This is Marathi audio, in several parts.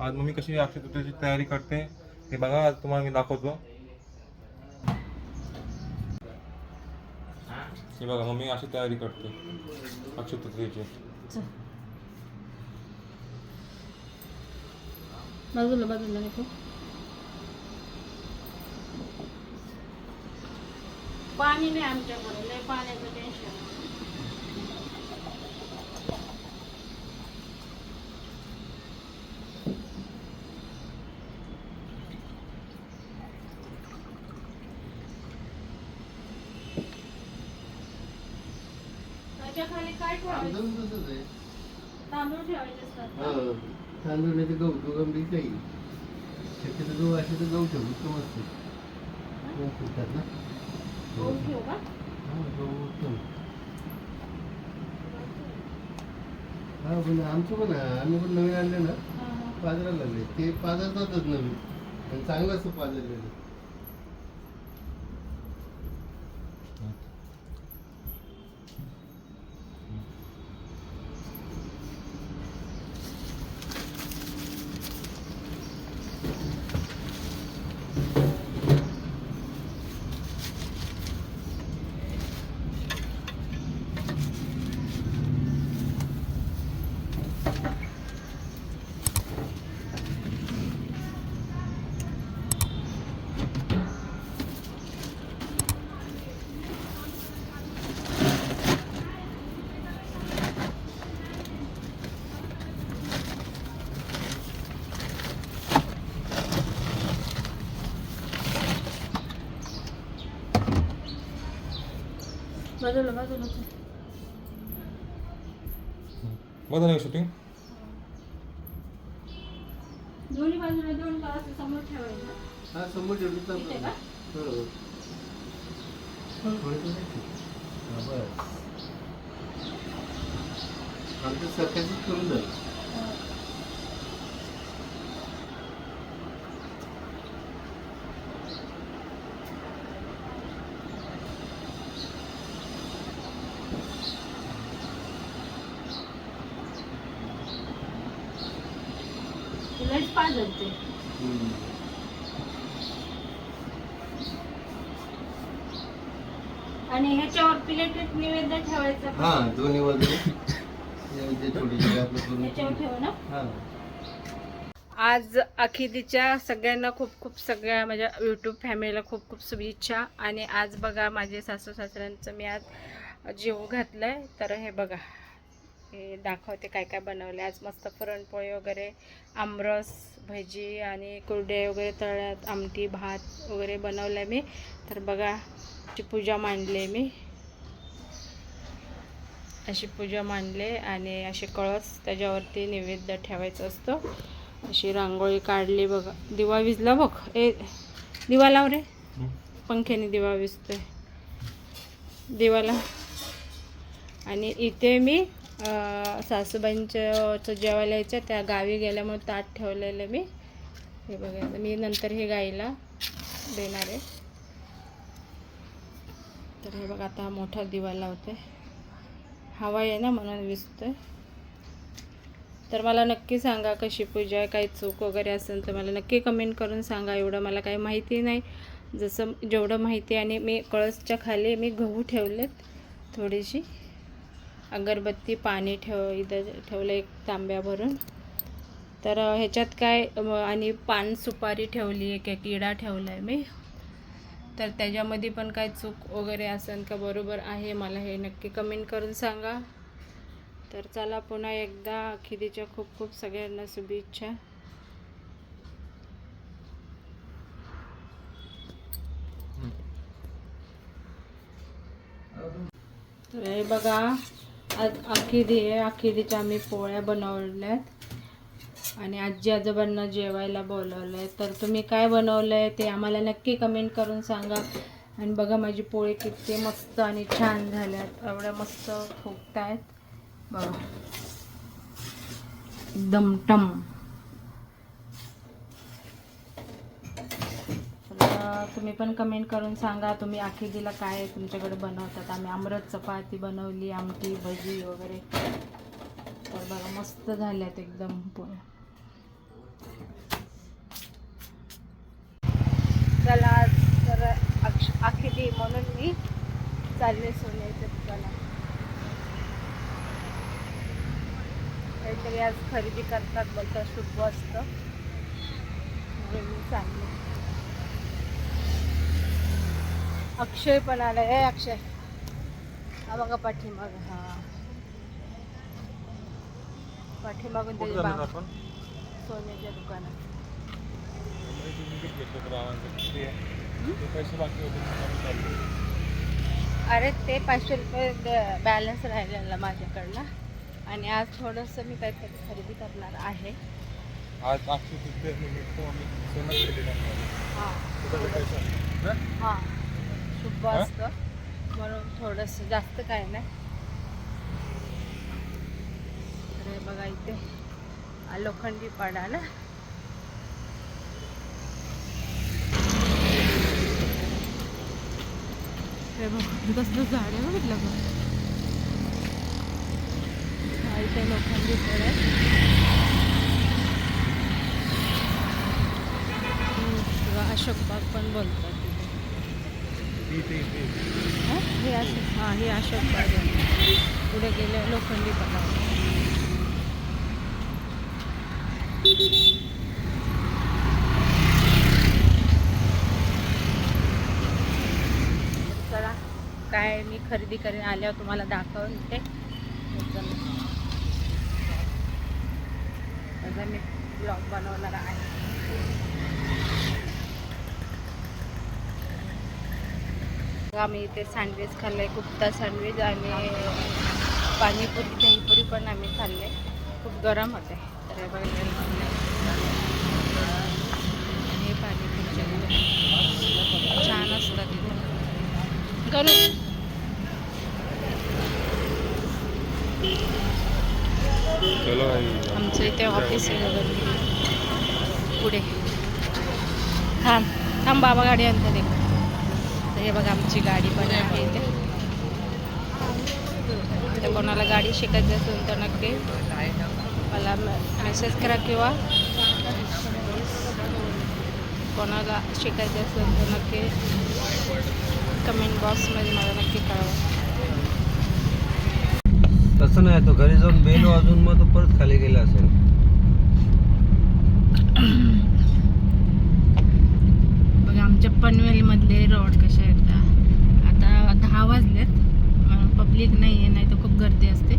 आज मम्मी कशी अक्षय तृतीयेची तयारी करते. हे बघा आज तुम्हाला मी दाखवतो. हे बघा मम्मी अशी तयारी करते. अक्षय तृतीयेची. बाजूला बाजूला नको. पाणी नाही आमच्याकडे लय पाण्याचं टेन्शन त्याच्याखाली काय ठेवायचं? आमचं तसंच आहे. तांदूळ ठेवायचे असतात का? हो. तांदूळ नाही तर गहू दोघं बी काही शक्यतो गहू असे तर गहू ठेवू उत्तम असते. गहू फुटतात ना? गहू ठेवू का? हा गहू उत्तम. हा पण आमचं पण. आम्ही पण नवीन आणले ना. पाजरायला लागले. ते पाजरतातच नवीन. आणि चांगलं असतं पाजरलेलं. बाजूला बाजूला चल. बघा नाही शूटिंग दोन्ही बाजूला दोन ग्लास समोर ठेवायचं हा समोर ठेवली इथे का? बस आमचं सकाळचंच करून झालं लयच पाजल ते हम्म. आणि ह्याच्यावर प्लेटेत निवेद्य ठेवायचं का? हा दोन्ही ह्याच्यावर ठेवू ना. हा. आज अखिदीच्या सगळ्यांना खूप खूप सगळ्या माझ्या यूट्यूब फॅमिलीला खूप खूप शुभेच्छा. आणि आज बघा माझे सासू सासऱ्यांचं मी आज जेव घातलं आहे तर हे बघा. हे दाखवते काय काय बनवले. आज मस्त पुरणपोळी वगैरे आमरस भजी आणि कुरडे वगैरे तळ्यात आमटी भात वगैरे बनवलं मी. तर बघा ची पूजा मांडली मी. अशी पूजा मांडले आणि असे कळस त्याच्यावरती नैवेद्य ठेवायचं असतं. अशी रांगोळी काढली बघा. दिवा विजला बघ. ए दिवा लाव रे. पंख्याने दिवा विजतोय. दिवाला. आणि इथे मी सासूबाईंचं जेवायला यायचं त्या गावी गेल्यामुळे ताट ठेवलेलं मी. हे बघायचं मी नंतर हे गाईला देणार आहे. तर हे बघा आता हा मोठा दिवा लावते. हवा आहे ना म्हणून विजतोय तर मला नक्की सांगा कशी पूजा आहे काही चूक वगैरे असेल तर मला नक्की कमेंट करून सांगा. एवढं मला काही माहिती नाही. जसं जेवढं माहिती आहे आणि मी कळसच्या खाली मी गहू ठेवलेत थोडीशी. अगरबत्ती पाणी ठेव इथं ठेवलं एक तांब्या भरून तर ह्याच्यात काय आणि पान सुपारी ठेवली एक एक किडा ठेवला आहे मी. तर त्याच्यामध्ये पण काय चूक वगैरे असेल का बरोबर आहे मला हे नक्की कमेंट करून सांगा. तर चला पुन्हा एकदा खिदीच्या खूप खूप सगळ्यांना शुभेच्छा. तर हे बघा आज आखिदी आहे आखिदीच्या आम्ही पोळ्या बनवल्यात. आणि आजी आजोबांना जेवायला बोलवलं आहे तर तुम्ही काय बनवलं आहे ते आम्हाला नक्की कमेंट करून सांगा. आणि बघा माझी पोळी किती मस्त आणि छान झाल्यात. एवढ्या मस्त फुगत आहेत बघा. एकदम टम. तुम्ही पण कमेंट करून सांगा. तुम्ही आखिरीला काय तुमच्याकडे बनवतात? आम्ही आमरत चपाती बनवली आमटी भजी वगैरे. तर बघा मस्त झाल्यात एकदम पूर्ण चला तर आखिरी म्हणून मी चालले सोन्याच्या काहीतरी आज खरेदी करतात बोलतात शुभ असतं म्हणून चालले. अक्षय पण आलाय ए अक्षय. हा बघा पाठीमाग. हा. पाठीमागून त्याचे आपण? सोन्याच्या दुकानात. पैसे बाकी होते. अरे ते पाचशे रुपये बॅलन्स राहिलेला माझ्याकडनं. आणि आज थोडंसं मी काहीतरी खरेदी करणार आहे. आज अक्षय आम्ही सोनं खरेदी करणार हां? हां? खूप असतं म्हणून थोडंसं जास्त काय नाही. बघा इथे लोखंडी पाडा ना. बघ कसलं झाड आहे बघितलं बघ इथे लोखंडी पाडा किंवा अशोक बाग पण बोलतात. हा? हे अशोक हां हे अशोक बाग पुढे गेले लोखंडी पटाव चला काय मी खरेदी करून आल्यावर तुम्हाला दाखवून ते मी ब्लॉग बनवणार आहे. आम्ही इथे सँडविच खाल्ले कुप्ता सँडविच आणि पाणीपुरी दहीपुरी पण आम्ही खाल्ले खूप गरम होते तर हे बघा हे छान असतात करू? चलो आमचं इथे ऑफिस आहे. पुढे. थांब. थांब बाबा गाडी आणते. ते तर हे बघा आमची गाडी पण आहे इथे. तर कोणाला गाडी शिकायची असेल तर नक्की मला मेसेज करा किंवा कोणाला शिकायचं असेल तर नक्की कमेंट बॉक्समध्ये मला नक्की कळवा. तसं नाही तो घरी जाऊन बेल वाजून मग तो परत खाली गेला असेल. बघा आमच्या पनवेलमधले रोड कसे दहा वाजलेत पब्लिक नाही आहे नाही तर खूप गर्दी असते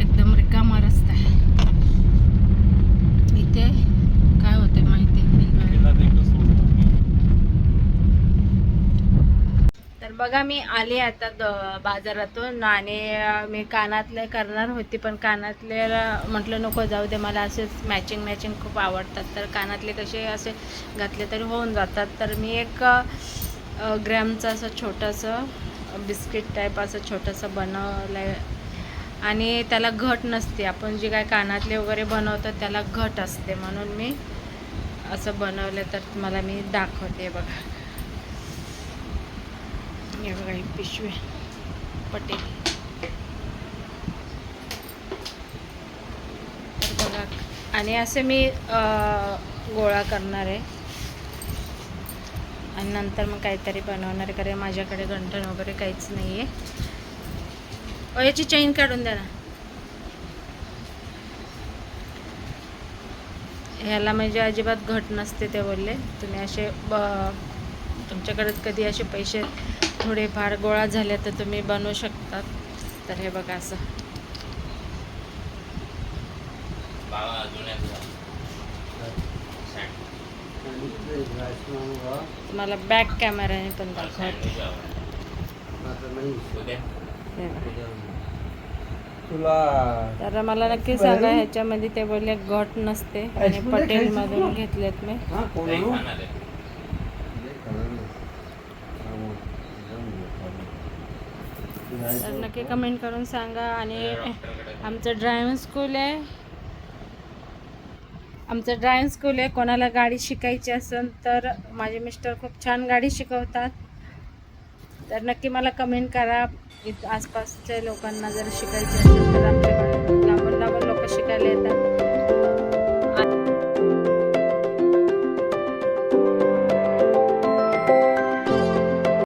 एकदम रिकामा रस्ता आहे इथे काय होते माहिती तर बघा मी आले आता द- बाजारातून आणि मी कानातले करणार होती पण कानातले म्हटलं नको जाऊ दे मला असेच मॅचिंग मॅचिंग खूप आवडतात. तर कानातले कसे असे घातले तरी होऊन जातात. तर मी एक ग्रॅमचं असं छोटंसं बिस्किट टाईप असं छोटंसं बनवलं आहे आणि त्याला घट नसते. आपण जे काय कानातले वगैरे बनवतो त्याला घट असते म्हणून मी असं बनवलं तर मला मी दाखवते बघा. या बघा एक पिशवी पटेल. तर बघा आणि असे मी गोळा करणार आहे. आणि नंतर मग काहीतरी बनवणार आहे कारण माझ्याकडे गंठण वगैरे काहीच नाही आहे याची चेन काढून द्या ना. ह्याला म्हणजे अजिबात घट नसते ते बोलले. तुम्ही असे ब तुमच्याकडे कधी असे पैसे थोडेफार गोळा झाले तर तुम्ही बनवू शकतात. तर हे बघा असं. तुम्हाला बॅक कॅमेराने पण दाखवते. हे तर मला नक्की सांगा ह्याच्यामध्ये ते बोलले घट नसते. आणि पटेलमधून घेतलेत मी हा कोण आणू? तर नक्की कमेंट करून सांगा आणि आमचं ड्रायव्हिंग स्कूल आहे. आमचं ड्रायव्हिंग स्कूल आहे. कोणाला गाडी शिकायची असेल तर माझे मिस्टर खूप छान गाडी शिकवतात. तर नक्की मला कमेंट करा. इथं आसपासच्या लोकांना जर शिकायची असेल तर आमच्याकडे